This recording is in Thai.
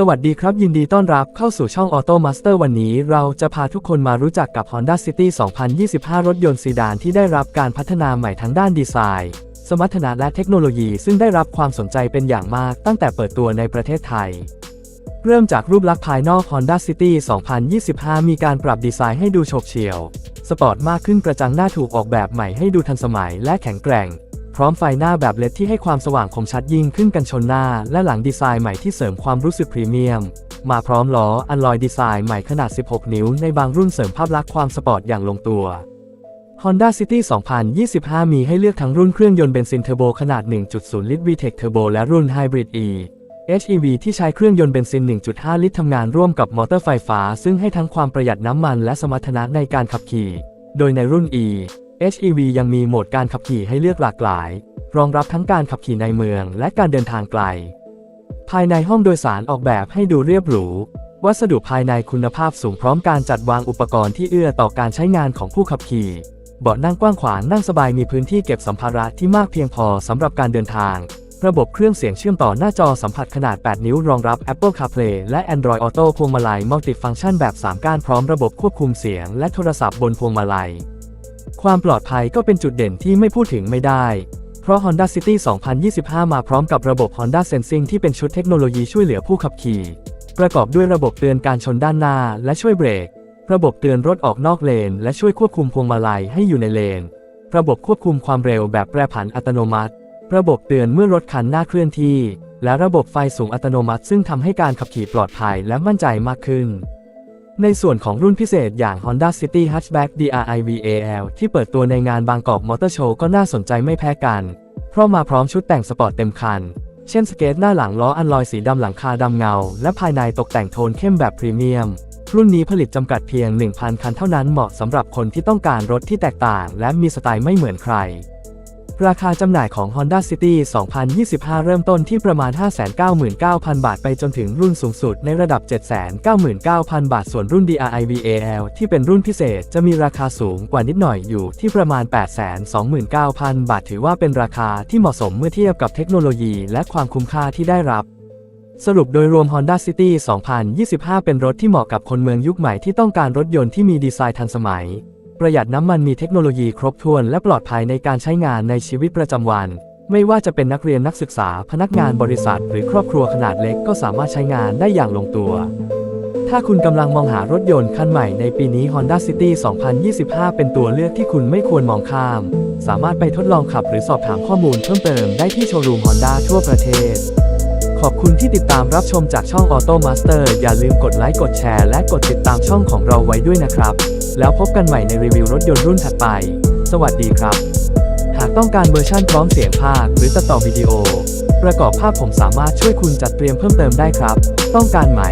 สวัสดีครับ ยินดีต้อนรับเข้าสู่ช่อง Auto Master วันนี้ เราจะพาทุกคนมารู้จักกับ Honda City 2025 รถยนต์ซีดานที่ได้รับการพัฒนาใหม่ทั้งด้านดีไซน์ สมรรถนะและเทคโนโลยีซึ่งได้รับความสนใจเป็นอย่างมากตั้งแต่เปิดตัวในประเทศไทย เริ่มจากรูปลักษณ์ภายนอก Honda City 2025 มีการปรับดีไซน์ให้ดูโฉบเฉี่ยว สปอร์ตมากขึ้นกระจังหน้าถูกออกแบบใหม่ให้ดูทันสมัยและแข็งแกร่ง พร้อมไฟหน้าแบบเลดที่ให้ความสว่างคมชัดยิ่งขึ้นกันชนหน้า และหลังดีไซน์ใหม่ที่เสริมความรู้สึกพรีเมียม มาพร้อมล้ออันลอยดีไซน์ใหม่ขนาด 16 นิ้วในบางรุ่นเสริมภาพลักษณ์ความสปอร์ตอย่างลงตัว Honda City 2025 มีให้เลือกทั้งรุ่นเครื่องยนต์เบนซินเทอร์โบขนาด 1.0 ลิตร VTEC Turbo และรุ่น Hybrid E HEV ที่ใช้เครื่องยนต์เบนซิน 1.5 ลิตรทำงานร่วมกับมอเตอร์ไฟฟ้า ซึ่งให้ทั้งความประหยัดน้ำมันและสมรรถนะในการขับขี่ โดยในรุ่น E HEV ยังมีโหมดการขับขี่ให้เลือกหลากหลาย รองรับทั้งการขับขี่ในเมืองและการเดินทางไกล ภายในห้องโดยสารออกแบบให้ดูเรียบหรู วัสดุภายในคุณภาพสูงพร้อมการจัดวางอุปกรณ์ที่เอื้อต่อการใช้งานของผู้ขับขี่ เบาะนั่งกว้างขวางนั่งสบายมีพื้นที่เก็บสัมภาระที่มากเพียงพอสำหรับการเดินทาง ระบบเครื่องเสียงเชื่อมต่อหน้าจอสัมผัสขนาด 8 นิ้วรองรับ Apple CarPlay และ Android Auto พวงมาลัยมัลติฟังก์ชันแบบ 3 ก้านพร้อมระบบควบคุมเสียงและโทรศัพท์บนพวงมาลัย ความปลอดภัยก็เป็นจุดเด่นที่ไม่พูดถึงไม่ได้ เพราะ Honda City 2025 มาพร้อมกับระบบ Honda Sensing ที่เป็นชุดเทคโนโลยีช่วยเหลือผู้ขับขี่ ประกอบด้วยระบบเตือนการชนด้านหน้าและช่วยเบรก ระบบเตือนรถออกนอกเลน และช่วยควบคุมพวงมาลัยให้อยู่ในเลน ระบบควบคุมความเร็วแบบแปรผันอัตโนมัติ ระบบเตือนเมื่อรถคันหน้าเคลื่อนที่ และระบบไฟสูงอัตโนมัติ ซึ่งทำให้การขับขี่ปลอดภัยและมั่นใจมากขึ้น ในส่วนของรุ่นพิเศษอย่าง Honda City Hatchback DRIVAL ที่เปิดตัวในงานบางกอกมอเตอร์โชว์ก็น่าสนใจไม่แพ้กัน เพราะมาพร้อมชุดแต่งสปอร์ตเต็มคัน เช่นสเกตหน้าหลังล้ออันลอยสีดำหลังคาดำเงา และภายในตกแต่งโทนเข้มแบบพรีเมียม รุ่นนี้ผลิตจำกัดเพียง 1,000 คันเท่านั้นเหมาะสำหรับคนที่ต้องการรถที่แตกต่าง และมีสไตล์ไม่เหมือนใคร ราคาจำหน่ายของ Honda City 2025 เริ่มต้นที่ประมาณ 599,000 บาท ไปจนถึงรุ่นสูงสุดในระดับ 799,000 บาท ส่วนรุ่น DRIVAL ที่เป็นรุ่นพิเศษจะมีราคาสูงกว่านิดหน่อยอยู่ที่ประมาณ 829,000 บาท ถือว่าเป็นราคาที่เหมาะสมเมื่อเทียบกับเทคโนโลยีและความคุ้มค่าที่ได้รับสรุปโดยรวม Honda City 2025 เป็นรถที่เหมาะกับคนเมืองยุคใหม่ที่ต้องการรถยนต์ที่มีดีไซน์ทันสมัย ประหยัดน้ำมันมีเทคโนโลยีครบถ้วนและปลอดภัยในการใช้งานในชีวิตประจำวัน ไม่ว่าจะเป็นนักเรียนนักศึกษาพนักงานบริษัท หรือครอบครัวขนาดเล็กก็สามารถใช้งานได้อย่างลงตัว ถ้าคุณกำลังมองหารถยนต์คันใหม่ในปีนี้ Honda City 2025 เป็นตัวเลือกที่คุณไม่ควรมองข้าม สามารถไปทดลองขับหรือสอบถามข้อมูลเพิ่มเติมได้ที่โชว์รูม Honda ทั่วประเทศขอบคุณที่ติดตามรับชมจากช่อง Auto Master อย่าลืมกดไลค์ กดแชร์ และกดติดตามช่องของเราไว้ด้วยนะครับ แล้วพบกันใหม่ในรีวิวรถยนต์รุ่นถัดไป สวัสดีครับ หากต้องการเวอร์ชั่นพร้อมเสียงภาคหรือตัดต่อวิดีโอ ประกอบภาพผมสามารถช่วยคุณจัดเตรียมเพิ่มเติมได้ครับ ต้องการไหม